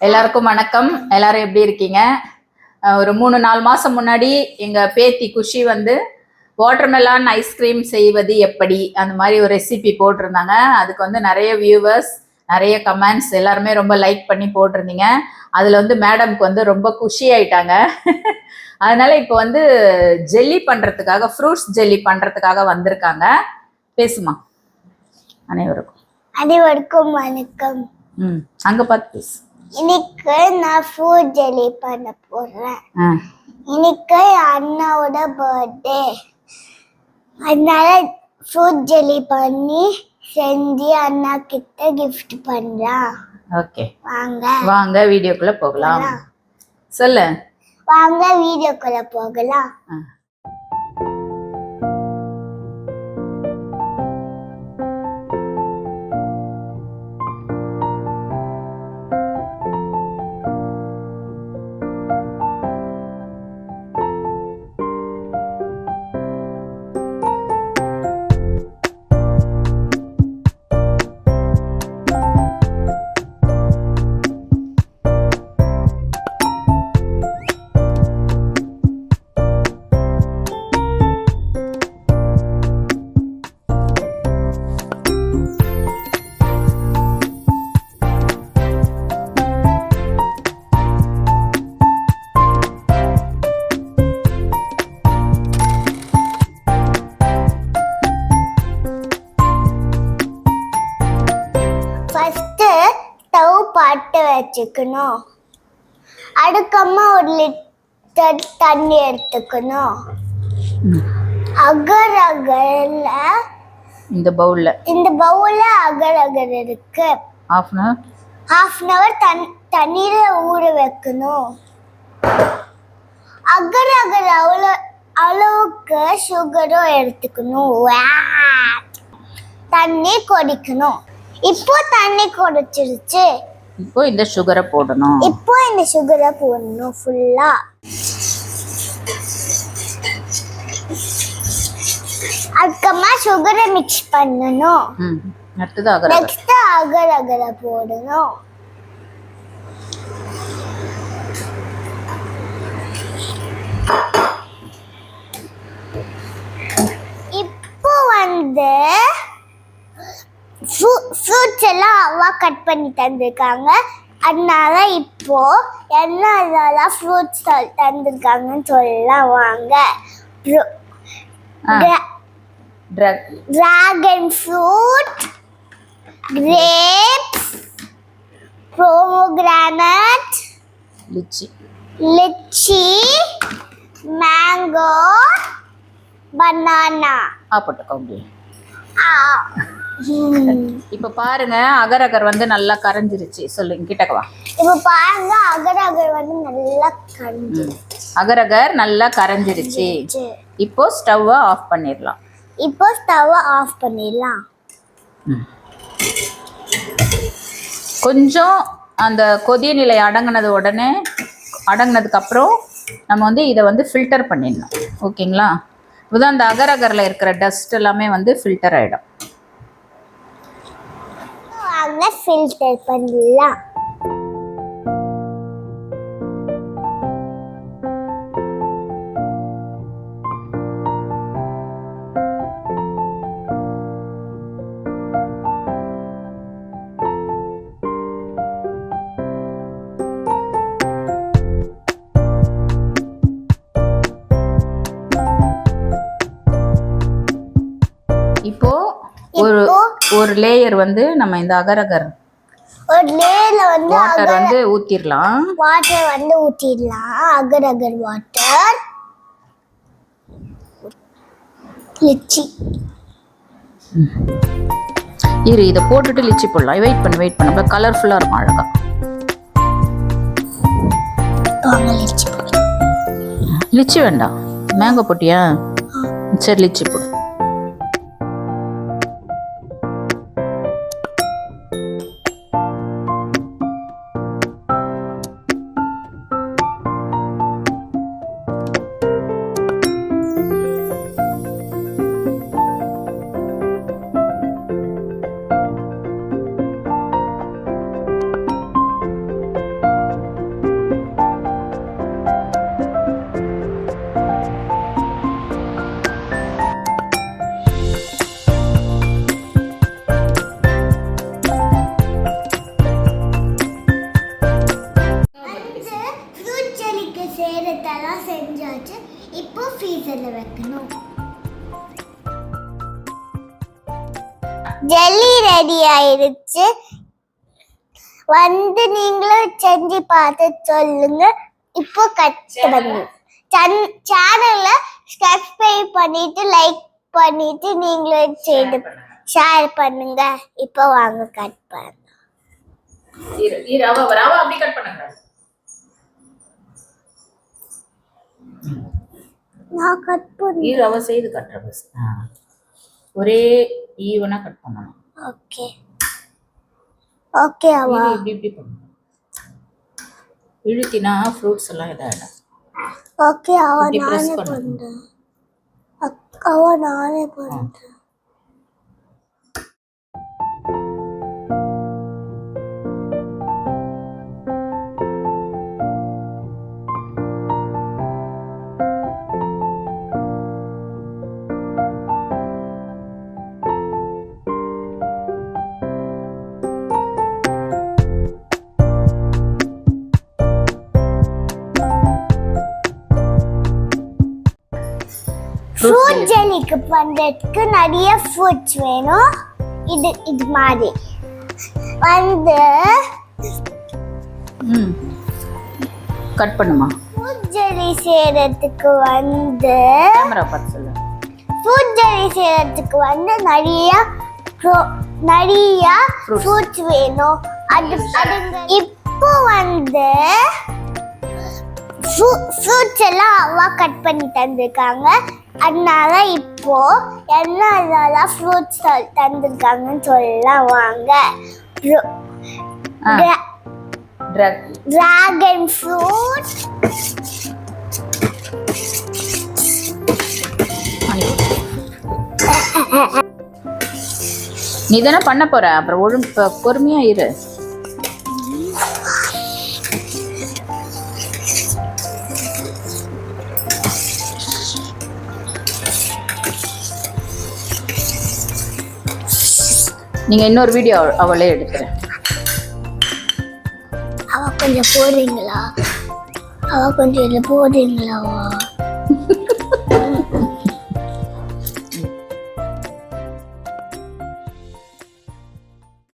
எல்லாருக்கும் வணக்கம். எல்லாரும் எப்படி இருக்கீங்க? ஒரு மூணு நாலு மாசம் முன்னாடி எங்க பேத்தி குஷி வந்து வாட்டர்மெலான் ஐஸ்கிரீம் செய்வது எப்படி? அந்த மாதிரி ஒரு ரெசிபி போட்டிருந்தாங்க. அதுக்கு வந்து நிறைய வியூவர்ஸ் நிறைய கமெண்ட்ஸ் எல்லாருமே ரொம்ப லைக் பண்ணி போட்டிருந்தீங்க. அதுல வந்து மேடம்க்கு வந்து ரொம்ப குஷி ஆயிட்டாங்க. அதனால இப்போ வந்து ஜெல்லி பண்றதுக்காக ஃப்ரூட்ஸ் ஜெல்லி பண்றதுக்காக வந்திருக்காங்க. பேசுமா? அனைவருக்கும். அனைவருக்கும் வணக்கம். ம் அங்க பார்த்து பேசு. இன்னைக்கு நான் ஃப்ரூட் ஜெலி பண்ண போறேன். இன்னைக்கு அண்ணாவோட பர்த்டே அதனால ஃப்ரூட் ஜெலி பண்ணி செஞ்சு அண்ணா கிட்ட கிஃப்ட் பண்ணலாம் ஓகே. வாங்க. வாங்க வீடியோக்குள்ள போகலாம். சொல்லு. வாங்க வீடியோக்குள்ள போகலாம். பட்டு வச்சுக்கணும். அடுக்கமா ஒரு லிட்டர் தண்ணி எடுத்துக்கணும். அகர் அகர்ல இந்த பவுல்ல. இந்த பவுல்ல அகர் அகர் இருக்கு. Half an hour half an hour தன் தண்ணீரை ஊற வைக்கணும். அகர் அகர் அவ்வளோ அளவுக்கு சுகரும் எடுத்துக்கணும். தண்ணி கொதிக்கணும். இப்போ தண்ணி கொதிச்சிருச்சு. இப்போ இந்த சுகரை போடணும். இப்போ இந்த சுகரை போடணும் ஃபுல்லா அதுக்கப்புறமா சுகரை மிக்ஸ் பண்ணணும். அடுத்தது அகர நெக்ஸ்ட் அகர் அகர போடணும். இப்போ வந்து ஃப்ரூட்ஸ் எல்லாம் அவ்வா கட் பண்ணி தந்திருக்காங்க. அதனால இப்போ என்னெல்லாம் ஃப்ரூட்ஸ் தந்திருக்காங்கன்னு சொல்லலாம் வாங்க. Dragon fruit grapes pomegranate litchi lychee mango banana. ஆ போட்டுக்கோங்க. ஆ. இப்போ பாருங்க அகர் அகர் வந்து நல்லா கரைஞ்சிருச்சு. சொல்லுங்க கிட்டக்க வா. இப்ப பாருங்க அகர் அகர் வந்து நல்லா கஞ்சி ம். அகர் அகர் நல்லா கரைஞ்சிருச்சு. இப்போ ஸ்டவ்வை ஆஃப் பண்ணிடலாம். இப்போ ஸ்டவ் ஆஃப் பண்ணிடலாம். கொஞ்சம் அந்த கொதிய நிலை அடங்கினது உடனே அடங்கினதுக்கு அப்புறம் நம்ம வந்து இதை வந்து ஃபில்டர் பண்ணிடணும். ஓகேங்களா? இப்போதான் அந்த அகர் அகரில் இருக்கிற டஸ்ட் எல்லாமே வந்து ஃபில்டர் ஆகிடும் வாங்க ஃபில்டர் பண்ணலாம் ஒரு லேயர் வந்து நம்ம இந்த அகர் அகர் ஒரு லேல வந்து வாட்டர் வந்து ஊற்றிடலாம் வாட்டர் வந்து ஊற்றிடலாம் அகர் அகர் வாட்டர் லிச்சி. இரு இதை போட்டுட்டு லிச்சி போடலாம். வெயிட் பண்ணு வெயிட் பண்ணு. கலர்ஃபுல்லாக இருக்கும் அழகா. லிச்சி வேண்டாம். மேங்கோ போட்டியா? சரி லிச்சி போடு. ஜெல்லி ரெடி ஆயிருச்சு. வந்து நீங்களும் செஞ்சு பார்த்து சொல்லுங்க. இப்போ கட் பண்ணு. சேனல்ல சப்ஸ்கிரைப் பண்ணிட்டு லைக் பண்ணிட்டு நீங்களும் செய்து ஷேர் பண்ணுங்க. இப்போ வாங்க கட் ரவா பண்ணுங்க நான் கட் பண்ண. இரு அவ செய்து கட்டுற பஸ் ஒரே ஈவனா கட் பண்ணணும். ஓகே. ஓகே அவா இப்படி இப்படி பண்ணணும். இழுத்தினா ஃப்ரூட்ஸ் எல்லாம் இதாகிடும் ஓகே அவ நானே பண்ணு. பண்றேன். அக்- அவ நானே பண்றேன். ஃப்ரூட் ஜெல்லிக்கு பண்றதுக்கு நிறைய ஃப்ரூட்ஸ் வேணும். இது இது மாதிரி. வந்து ம். கட் பண்ணுமா? ஃப்ரூட் ஜெல்லி செய்யறதுக்கு வந்து கேமரா பார்த்து சொல்லு. ஃப்ரூட் ஜெல்லி செய்யறதுக்கு வந்து நிறைய நிறைய. ஃப்ரூட்ஸ் வேணும். அது அதுங்க இப்போ வந்து ஃப்ரூட்ஸ் எல்லாம் அவ்வா கட் பண்ணி தந்திருக்காங்க. அதனால இப்போ என்னெல்லாம் ஃப்ரூட்ஸ் தந்திருக்காங்கன்னு சொல்லலாம். வாங்க. டிராகன் ஃப்ரூட் நீ தானே பண்ண போற? அப்புறம் ஒழுங்கு பொறுமையா இரு. நீங்க இன்னொரு வீடியோ அவளே எடுக்கிறேன். அவ கொஞ்சம் போடுறீங்களா? அவ கொஞ்சம் இதில் போடுறீங்களா?